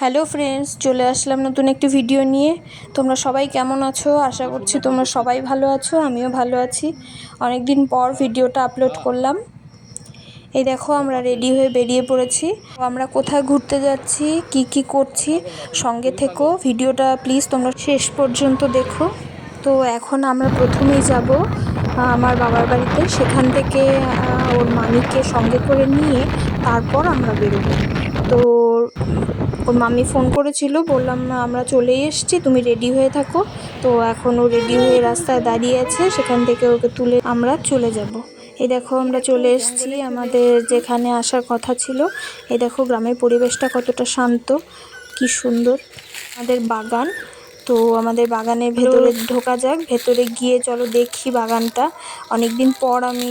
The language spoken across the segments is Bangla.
হ্যালো ফ্রেন্ডস, চলে আসলাম নতুন একটি ভিডিও নিয়ে। তোমরা সবাই কেমন আছো? আশা করছি তোমরা সবাই ভালো আছো, আমিও ভালো আছি। অনেক দিন পর ভিডিওটা আপলোড করলাম। এই দেখো, আমরা রেডি হয়ে বেরিয়ে পড়েছি। আমরা কোথায় ঘুরতে যাচ্ছি, কি কি করছি, সঙ্গে থেকো। ভিডিওটা প্লিজ তোমরা শেষ পর্যন্ত দেখো। তো এখন আমরা প্রথমেই যাব আমার বাবার বাড়িতে। সেখান থেকে ওর মামিকে সঙ্গে করে নিয়ে তারপর আমরা বেরোবো। ওর মামি ফোন করেছিল, বললাম আমরা চলেই এসেছি, তুমি রেডি হয়ে থাকো। তো এখন ও রেডি হয়ে রাস্তায় দাঁড়িয়ে আছে, সেখান থেকে ওকে তুলে আমরা চলে যাব। এই দেখো, আমরা চলে এসেছি আমাদের যেখানে আসার কথা ছিল। এই দেখো, গ্রামের পরিবেশটা কতটা শান্ত, কি সুন্দর। আমাদের বাগান, তো আমাদের বাগানের ভেতরে ঢোকা যাক, ভেতরে গিয়ে চলো দেখি বাগানটা। অনেকদিন পর আমি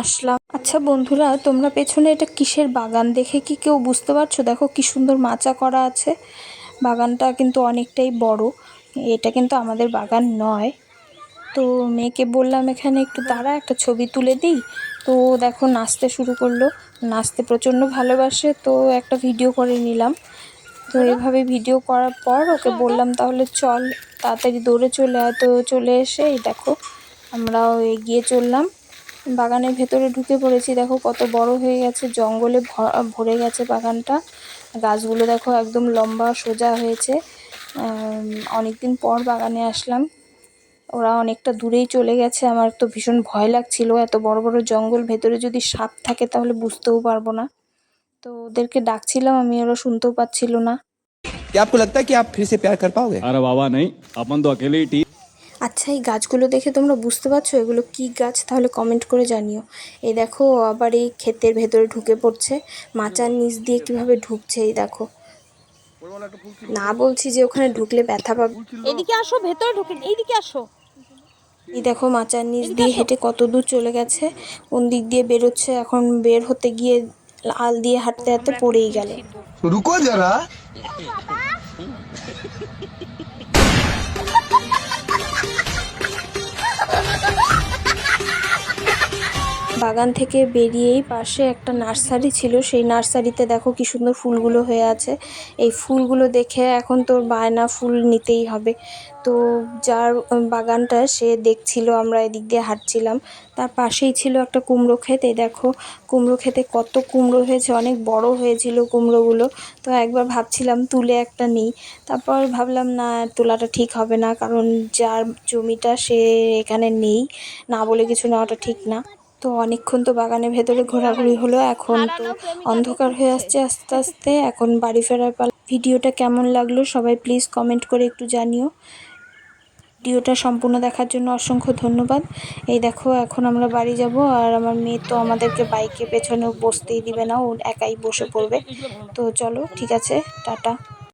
আসলাম। আচ্ছা বন্ধুরা, তোমরা পেছনে এটা কিসের বাগান দেখে কি কেউ বুঝতে পারছ? দেখো কি সুন্দর মাচা করা আছে। বাগানটা কিন্তু অনেকটাই বড়। এটা কিন্তু আমাদের বাগান নয়। তো মেয়েকে বললাম, এখানে একটু দাঁড়া, একটা ছবি তুলে দিই। তো দেখো নাচতে শুরু করল। নাচতে প্রচণ্ড ভালোবাসে, তো একটা ভিডিও করে নিলাম। তো এভাবে ভিডিও করার পর ওকে বললাম, তাহলে চল, তাড়াতাড়ি দৌড়ে চলে আয়। তো চলে এসে, এই দেখো, আমরাও এগিয়ে চললাম। বাগানের ভেতরে ঢুকে পড়েছি দেখো কত বড় হয়ে গেছে জঙ্গলে ভরে গেছে বাগানটা গাছগুলো দেখো একদম লম্বা সোজা হয়েছে অনেক দিন পর বাগানে আসলাম ওরা অনেকটা দূরেই চলে গেছে আমার তো ভীষণ ভয় লাগছিল এত বড় বড় জঙ্গল ভেতরে যদি সাপ থাকে তাহলে বুঝতেও পারবো না তো ওদেরকে ডাকছিলাম আমি ওরা শুনতেও পাচ্ছিল না क्या आपको लगता है कि आप फिर से प्यार कर पाओगे अरे बाबा नहीं अपन तो अकेले ही ठीक আচ্ছা এই গাছগুলো দেখে তোমরা বুঝতে পারছ এগুলো কি গাছ? তাহলে কমেন্ট করে জানিও। এই দেখো আবার এই ক্ষেতের ভেতরে ঢুকে পড়ছে। মাচার নিচ দিয়ে কীভাবে ঢুকছে এই দেখো। না বলছি যে ওখানে ঢুকলে ব্যথা পাবে। এদিকে আসো ভেতরে ঢুকে এইদিকে আসো। এই দেখো মাচার নিচ দিয়ে হেঁটে কত দূর চলে গেছে কোন দিক দিয়ে বেরোচ্ছে এখন বের হতে গিয়ে আল দিয়ে হাঁটতে হাঁটতে পড়েই গেলে। রুকো যারা। বাগান থেকে বেরিয়েই পাশে একটা নার্সারি ছিল। সেই নার্সারিতে দেখো কি সুন্দর ফুলগুলো হয়ে আছে। এই ফুলগুলো দেখে এখন তোর বায়না ফুল নিতেই হবে। তো যার বাগানটা সে দেখছিল, আমরা এদিক দিয়ে হাঁটছিলাম। তার পাশেই ছিল একটা কুমড়ো ক্ষেত। এই দেখো, কুমড়ো ক্ষেতে কত কুমড়ো হয়েছে, অনেক বড় হয়েছিল কুমড়োগুলো। তো একবার ভাবছিলাম তুলে একটা নিই। তারপর ভাবলাম, না তোলাটা ঠিক হবে না, কারণ যার জমিটা সে এখানে নেই, না বলে কিছু নেওয়াটা ঠিক না। তো অনেকক্ষণ তো বাগানের ভেতরে ঘোরাঘুরি হলো, এখন তো অন্ধকার হয়ে আসছে আস্তে আস্তে। এখন বাড়ি ফেরার পালা। ভিডিওটা কেমন লাগল সবাই প্লিজ কমেন্ট করে একটু জানিও। ভিডিওটা সম্পূর্ণ দেখার জন্য অসংখ্য ধন্যবাদ। এই দেখো, এখন আমরা বাড়ি যাব আর আমার মেয়ে তো আমাদেরকে বাইকে পেছনে বসতেই দিবে না, ও একাই বসে পড়বে। তো চলো, ঠিক আছে, টাটা।